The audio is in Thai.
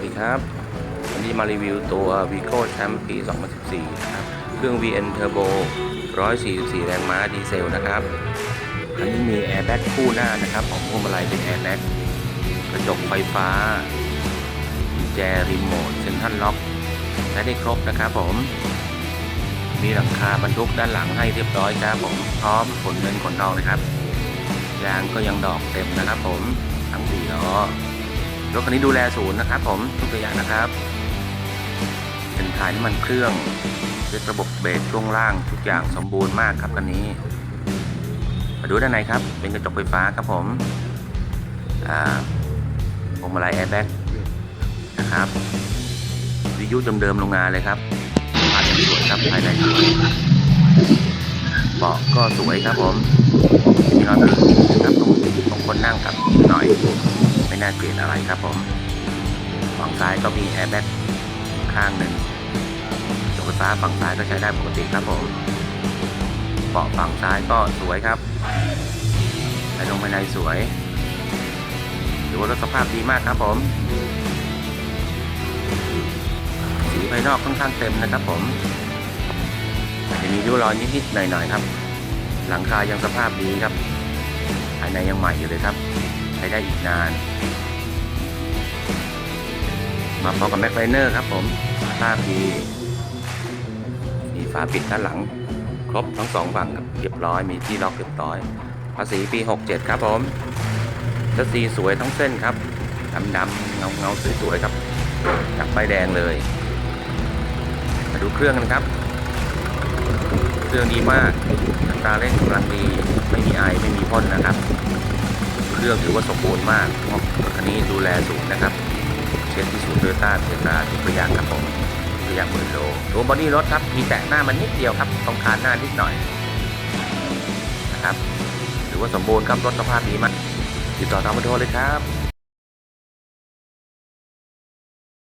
วัสดีครับ วันนี้มารีวิวตัว Vigo Champ ปี 2014 นะครับ เครื่อง VN Turbo 144 แรงม้าดีเซลนะครับอันนี้มี Airbag คู่หน้านะครับ ของพวงมาลัยเป็น Airbag กระจกไฟฟ้ากุญแจรีโมทเซ็นทรัลล็อกใช้ได้ครบนะครับผม มีหลังคาบรรทุกด้านหลังให้เรียบร้อยครับผมพร้อมขนเงินขนทองนะครับยางก็ยังดอกเต็มนะครับผมทั้งสี่ล้อ รถคันนี้ดูแลศูนย์นะครับผมทุกตัวอย่างนะครับ เป็นถ่ายน้ำมันเครื่องเซตระบบเบรกช่วงล่างทุกอย่างสมบูรณ์มากครับคันนี้ มาดูด้านในครับ เป็นกระจกไฟฟ้าครับผมอ่าพวงมาลัยแอร์แบ็กนะครับวิทยุเดิมๆโรงงานเลยครับภายในสวยครับภายในสวยเบาะก็สวยครับผมมีรอยติด ไม่น่าเกลียดอะไรครับผมฝั่งซ้ายก็มีแอร์แบ็กข้างหนึ่งจกไฟฟ้าฝั่งซ้ายก็ใช้ได้ปกติครับผมเบาะฝั่งซ้ายก็สวยครับภายลงภายในสวยถือว่ารถสภาพดีมากครับผม สีภายนอกค่อนข้างเต็มนะครับผมอาจจะมีริ้วรอยนิดๆหน่อยๆครับ หลังคายังสภาพดีครับภายในยังใหม่อยู่เลยครับใช้ได้อีกนาน มาพร้อมกับแม็กไลเนอร์ครับผมภาพดีมีฝาปิดด้านหลัง ครบทั้งสองฝั่งครับเรียบร้อยมีที่ล็อกเรียบร้อยภาษีปี 67 ครับผมชัสซีสวยทั้งเส้นครับดำดำๆเงาเงาสวยๆครับจับใบแดงเลย มาดูเครื่องกันครับ เครื่องดีมากตาเร่งกำลังดีไม่มีไอไม่มีพ่นนะครับ เครื่องถือว่าสมบูรณ์มากเพราะคันนี้ดูแลสูงนะครับ โตโยต้าเทสลาทุกตัวอย่างครับผมตัวอย่างหมื่นโลตัวบอดี้รถครับ มีแตะหน้ามันนิดเดียวครับตรงคานหน้านิดหน่อยนะครับ หรือว่าสมบูรณ์ครับรถสภาพดีมากติดต่อทางเบอร์โทรเลยครับ